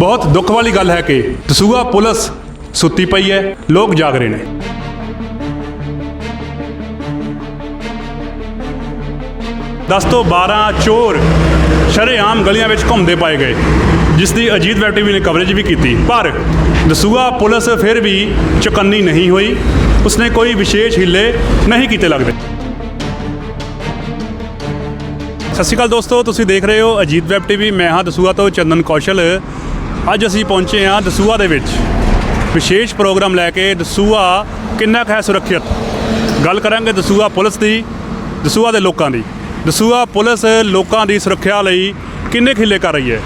ਬਹੁਤ ਦੁੱਖ ਵਾਲੀ ਗੱਲ ਹੈ ਕਿ ਦਸੂਹਾ ਪੁਲਿਸ ਸੁੱਤੀ ਪਈ ਹੈ, ਲੋਕ ਜਾਗ ਰਹੇ ਨੇ। ਦਸ ਤੋਂ 12 ਚੋਰ ਸ਼ਰੇਆਮ ਗਲੀਆਂ ਵਿੱਚ ਘੁੰਮਦੇ ਪਾਏ ਗਏ, ਜਿਸ ਦੀ ਅਜੀਤ ਵੈਬ ਟੀਵੀ ਨੇ ਕਵਰੇਜ ਵੀ ਕੀਤੀ। ਪਰ ਦਸੂਹਾ ਪੁਲਿਸ ਫਿਰ ਵੀ ਚੁਕੰਨੀ ਨਹੀਂ ਹੋਈ, ਉਸਨੇ ਕੋਈ ਵਿਸ਼ੇਸ਼ ਹਿੱਲੇ ਨਹੀਂ ਕੀਤੇ ਲੱਗਦੇ। ਸਤਿ ਸ਼੍ਰੀ ਅਕਾਲ ਦੋਸਤੋ, ਤੁਸੀਂ ਦੇਖ ਰਹੇ ਹੋ ਅਜੀਤ ਵੈਬ ਟੀਵੀ, ਮੈਂ ਹਾਂ ਦਸੂਹਾ ਤੋਂ ਚੰਦਨ ਕੌਸ਼ਲ। ਅੱਜ ਅਸੀਂ ਪਹੁੰਚੇ ਹਾਂ ਦਸੂਆ ਦੇ ਵਿੱਚ। ਵਿਸ਼ੇਸ਼ ਪ੍ਰੋਗਰਾਮ ਲੈ ਕੇ ਦਸੂਆ ਕਿੰਨਾ ਕੁ ਹੈ ਸੁਰੱਖਿਅਤ? ਗੱਲ ਕਰਾਂਗੇ ਦਸੂਆ ਪੁਲਿਸ ਦੀ ਦਸੂਆ ਦੇ ਲੋਕਾਂ ਦੀ। ਦਸੂਆ ਪੁਲਿਸ ਲੋਕਾਂ ਦੀ ਸੁਰੱਖਿਆ ਲਈ ਕਿੰਨੇ ਖਿੱਲੇ ਕਰ ਰਹੀ ਹੈ?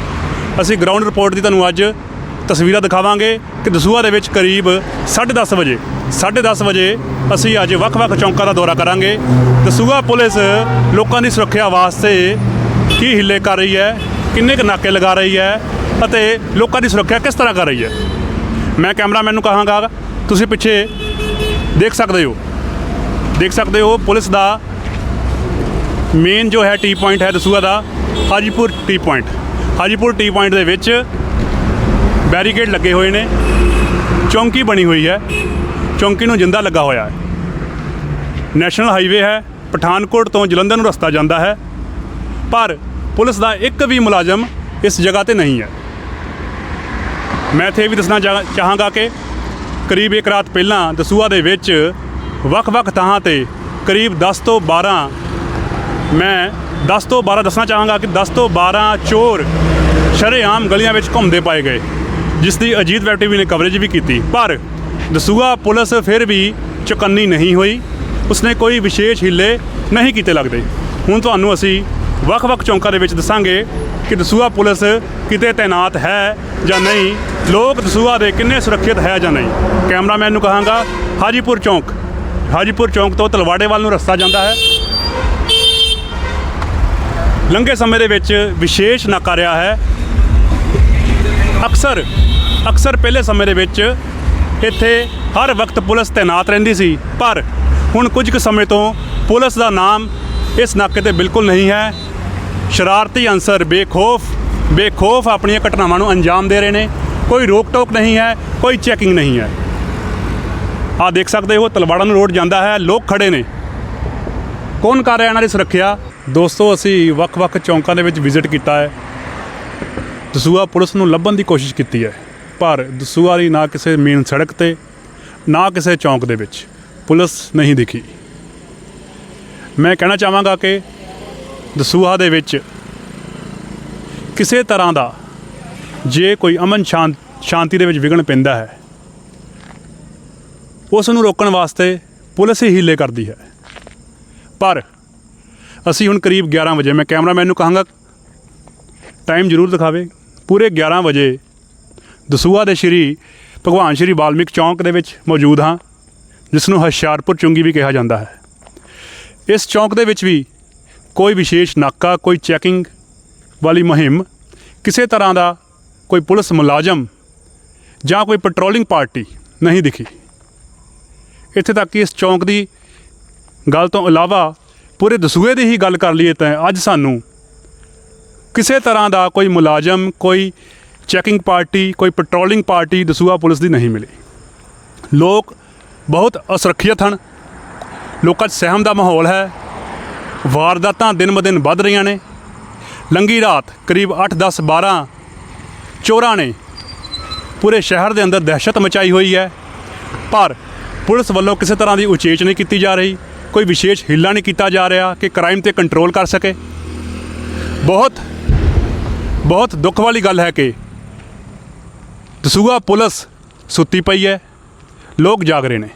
ਅਸੀਂ ਗਰਾਊਂਡ ਰਿਪੋਰਟ ਦੀ ਤੁਹਾਨੂੰ ਅੱਜ ਤਸਵੀਰਾਂ ਦਿਖਾਵਾਂਗੇ ਕਿ ਦਸੂਆ ਦੇ ਵਿੱਚ ਕਰੀਬ 10:30 ਵਜੇ 10:30 ਵਜੇ ਅਸੀਂ ਅੱਜ ਵੱਖ-ਵੱਖ ਚੌਂਕਾਂ ਦਾ ਦੌਰਾ ਕਰਾਂਗੇ। ਦਸੂਆ ਪੁਲਿਸ ਲੋਕਾਂ ਦੀ ਸੁਰੱਖਿਆ ਵਾਸਤੇ ਕੀ ਹਿੱਲੇ ਕਰ ਰਹੀ ਹੈ, ਕਿੰਨੇ ਕੁ ਨਾਕੇ ਲਗਾ ਰਹੀ ਹੈ ਅਤੇ ਲੋਕਾਂ ਦੀ ਸੁਰੱਖਿਆ ਕਿਸ ਤਰ੍ਹਾਂ ਕਰ ਰਹੀ ਹੈ? ਮੈਂ ਕੈਮਰਾਮੈਨ ਨੂੰ ਕਹਾਂਗਾ, ਤੁਸੀਂ ਪਿੱਛੇ ਦੇਖ ਸਕਦੇ ਹੋ। ਦੇਖ ਸਕਦੇ ਹੋ, ਪੁਲਿਸ ਦਾ ਮੇਨ ਜੋ ਹੈ ਟੀ ਪੁਆਇੰਟ ਹੈ ਦਸੂਆ ਦਾ, Hajipur T point Hajipur T point ਦੇ ਵਿੱਚ ਬੈਰੀਕੇਡ ਲੱਗੇ ਹੋਏ ਨੇ। ਚੌਂਕੀ ਬਣੀ ਹੋਈ ਹੈ। ਚੌਂਕੀ ਨੂੰ ਜਿੰਦਾ ਲੱਗਾ ਹੋਇਆ ਹੈ। ਨੈਸ਼ਨਲ ਹਾਈਵੇ ਹੈ। ਪਠਾਨਕੋਟ ਤੋਂ ਜਲੰਧਰ ਨੂੰ ਰਸਤਾ ਜਾਂਦਾ ਹੈ। ਪਰ ਪੁਲਿਸ ਦਾ ਇੱਕ ਵੀ ਮੁਲਾਜ਼ਮ ਇਸ ਜਗ੍ਹਾ ਤੇ ਨਹੀਂ ਹੈ। ਮੈਂ ਇੱਥੇ ਇਹ ਵੀ ਦੱਸਣਾ ਚਾਹ- ਚਾਹਾਂਗਾ ਕਿ ਕਰੀਬ ਇੱਕ ਰਾਤ ਪਹਿਲਾਂ ਦਸੂਆ ਦੇ ਵਿੱਚ ਵੱਖ-ਵੱਖ ਥਾਂ ਤੇ ਕਰੀਬ 10 ਤੋਂ 12 ਮੈਂ 10 ਤੋਂ 12 ਦੱਸਣਾ ਚਾਹਾਂਗਾ ਕਿ 10 ਤੋਂ 12 ਚੋਰ ਸ਼ਰੇਆਮ ਗਲੀਆਂ ਵਿੱਚ ਘੁੰਮਦੇ ਪਾਏ ਗਏ, ਜਿਸ ਦੀ ਅਜੀਤ ਵੈਬ ਟੀਵੀ ਨੇ ਕਵਰੇਜ ਵੀ ਕੀਤੀ। ਪਰ ਦਸੂਹਾ ਪੁਲਿਸ ਫਿਰ ਵੀ ਚੁਕੰਨੀ ਨਹੀਂ ਹੋਈ, ਉਸਨੇ ਕੋਈ ਵਿਸ਼ੇਸ਼ ਹਿੱਲੇ ਨਹੀਂ ਕੀਤੇ ਲੱਗਦੇ। ਹੁਣ ਤੁਹਾਨੂੰ ਅਸੀਂ ਵੱਖ-ਵੱਖ ਚੌਂਕਾਂ ਦੇ ਵਿੱਚ ਦੱਸਾਂਗੇ ਕਿ ਦਸੂਹਾ ਪੁਲਿਸ ਕਿਤੇ ਤਾਇਨਾਤ ਹੈ ਜਾਂ ਨਹੀਂ, ਲੋਕ ਦਸੂਹਾ ਦੇ ਕਿੰਨੇ ਸੁਰੱਖਿਅਤ ਹੈ ਜਾਂ ਨਹੀਂ। ਕੈਮਰਾਮੈਨ ਨੂੰ ਕਹਾਂਗਾ, ਹਾਜੀਪੁਰ ਚੌਂਕ। ਹਾਜੀਪੁਰ ਚੌਂਕ ਤੋਂ ਤਲਵਾੜੇ ਵੱਲ ਨੂੰ ਰਸਤਾ ਜਾਂਦਾ ਹੈ। ਲੰਘੇ ਸਮੇਂ ਦੇ ਵਿੱਚ ਵਿਸ਼ੇਸ਼ ਨਾਕਾ ਰਿਹਾ ਹੈ। ਅਕਸਰ ਅਕਸਰ ਪਹਿਲੇ ਸਮੇਂ ਦੇ ਵਿੱਚ ਇੱਥੇ ਹਰ ਵਕਤ ਪੁਲਿਸ ਤਾਇਨਾਤ ਰਹਿੰਦੀ ਸੀ, ਪਰ ਹੁਣ ਕੁਝ ਕੁ ਸਮੇਂ ਤੋਂ ਪੁਲਿਸ ਦਾ ਨਾਮ ਇਸ ਨਾਕੇ ਤੇ ਬਿਲਕੁਲ ਨਹੀਂ ਹੈ। ਸ਼ਰਾਰਤੀ ਅਨਸਰ ਬੇਖੌਫ ਬੇਖੌਫ ਆਪਣੀਆਂ ਘਟਨਾਵਾਂ ਨੂੰ ਅੰਜਾਮ ਦੇ ਰਹੇ ਨੇ। ਕੋਈ ਰੋਕ ਟੋਕ ਨਹੀਂ ਹੈ, ਕੋਈ ਚੈਕਿੰਗ ਨਹੀਂ ਹੈ। ਆ ਦੇਖ ਸਕਦੇ ਹੋ, ਤਲਵਾੜਾ ਨੂੰ ਰੋਡ ਜਾਂਦਾ ਹੈ, ਲੋਕ ਖੜੇ ਨੇ। ਕੌਣ ਕਰ ਰਿਹਾ ਇਹਨਾਂ ਦੀ ਸੁਰੱਖਿਆ? ਦੋਸਤੋ, ਅਸੀਂ ਵੱਖ-ਵੱਖ ਚੌਂਕਾਂ ਦੇ ਵਿੱਚ ਵਿਜ਼ਿਟ ਕੀਤਾ ਹੈ। ਦਸੂਆ ਪੁਲਿਸ ਨੂੰ ਲੱਭਣ ਦੀ ਕੋਸ਼ਿਸ਼ ਕੀਤੀ ਹੈ, ਪਰ ਦਸੂਆ ਦੀ ਨਾ ਕਿਸੇ ਮੇਨ ਸੜਕ ਤੇ, ਨਾ ਕਿਸੇ ਚੌਂਕ ਦੇ ਵਿੱਚ। ਪੁਲਿਸ ਨਹੀਂ ਦਿਖੀ। ਮੈਂ ਕਹਿਣਾ ਚਾਹਾਂਗਾ ਕਿ ਦਸੂਹਾ ਦੇ ਵਿੱਚ ਕਿਸੇ ਤਰ੍ਹਾਂ ਦਾ ਜੇ ਕੋਈ ਅਮਨ ਸ਼ਾਂਤ ਸ਼ਾਂਤੀ ਦੇ ਵਿੱਚ ਵਿਘਨ ਪੈਂਦਾ ਹੈ ਉਸ ਨੂੰ ਰੋਕਣ ਵਾਸਤੇ ਪੁਲਿਸ ਹੀ ਹੀਲੇ ਕਰਦੀ ਹੈ। ਪਰ ਅਸੀਂ ਹੁਣ ਕਰੀਬ 11 ਵਜੇ, ਮੈਂ ਕੈਮਰਾਮੈਨ ਨੂੰ ਕਹਾਂਗਾ, ਟਾਈਮ ਜ਼ਰੂਰ ਦਿਖਾਵੇ। ਪੂਰੇ 11 ਵਜੇ ਦਸੂਹਾ ਦੇ ਸ਼੍ਰੀ ਭਗਵਾਨ ਸ਼੍ਰੀ ਵਾਲਮੀਕ ਚੌਂਕ ਦੇ ਵਿੱਚ ਮੌਜੂਦ ਹਾਂ ਜਿਸ ਨੂੰ ਹੁਸ਼ਿਆਰਪੁਰ ਚੁੰਗੀ ਵੀ ਕਿਹਾ ਜਾਂਦਾ ਹੈ। ਇਸ ਚੌਂਕ ਦੇ ਵਿੱਚ ਵੀ ਕੋਈ ਵਿਸ਼ੇਸ਼ ਨਾਕਾ, ਕੋਈ ਚੈਕਿੰਗ ਵਾਲੀ ਮੁਹਿੰਮ, ਕਿਸੇ ਤਰ੍ਹਾਂ ਦਾ ਕੋਈ ਪੁਲਿਸ ਮੁਲਾਜ਼ਮ ਜਾਂ ਕੋਈ ਪੈਟਰੋਲਿੰਗ ਪਾਰਟੀ ਨਹੀਂ ਦਿਖੀ। ਇੱਥੇ ਤੱਕ ਕਿ ਇਸ ਚੌਂਕ ਦੀ ਗੱਲ ਤੋਂ ਇਲਾਵਾ ਪੂਰੇ ਦਸੂਏ ਦੀ ਹੀ ਗੱਲ ਕਰ ਲਈਏ ਤਾਂ ਅੱਜ ਸਾਨੂੰ ਕਿਸੇ ਤਰ੍ਹਾਂ ਦਾ ਕੋਈ ਮੁਲਾਜ਼ਮ, ਕੋਈ ਚੈਕਿੰਗ ਪਾਰਟੀ, ਕੋਈ ਪੈਟਰੋਲਿੰਗ ਪਾਰਟੀ ਦਸੂਆ ਪੁਲਿਸ ਦੀ ਨਹੀਂ ਮਿਲੀ। ਲੋਕ ਬਹੁਤ ਅਸੁਰੱਖਿਅਤ ਹਨ। ਲੋਕਾਂ 'ਚ ਸਹਿਮ ਦਾ ਮਾਹੌਲ ਹੈ। ਵਾਰਦਾਤਾਂ ਦਿਨ-ਬ-ਦਿਨ ਵੱਧ ਰਹੀਆਂ ਨੇ। ਲੰਗੀ ਰਾਤ ਕਰੀਬ 8 10 12 ਚੋਰਾਂ ਨੇ ਪੂਰੇ ਸ਼ਹਿਰ ਦੇ ਅੰਦਰ ਦਹਿਸ਼ਤ ਮਚਾਈ ਹੋਈ ਹੈ। ਪਰ ਪੁਲਿਸ ਵੱਲੋਂ ਕਿਸੇ ਤਰ੍ਹਾਂ ਦੀ ਉਚੇਚ ਨਹੀਂ ਕੀਤੀ ਜਾ ਰਹੀ। ਕੋਈ ਵਿਸ਼ੇਸ਼ ਹਿੱਲਾ ਨਹੀਂ ਕੀਤਾ ਜਾ ਰਿਹਾ ਕਿ ਕ੍ਰਾਈਮ ਤੇ ਕੰਟਰੋਲ ਕਰ ਸਕੇ। ਬਹੁਤ ਬਹੁਤ ਦੁੱਖ ਵਾਲੀ ਗੱਲ ਹੈ ਕਿ ਦਸੂਹਾ ਪੁਲਿਸ ਸੁੱਤੀ ਪਈ ਹੈ। ਲੋਕ ਜਾਗ ਰਹੇ ਨੇ।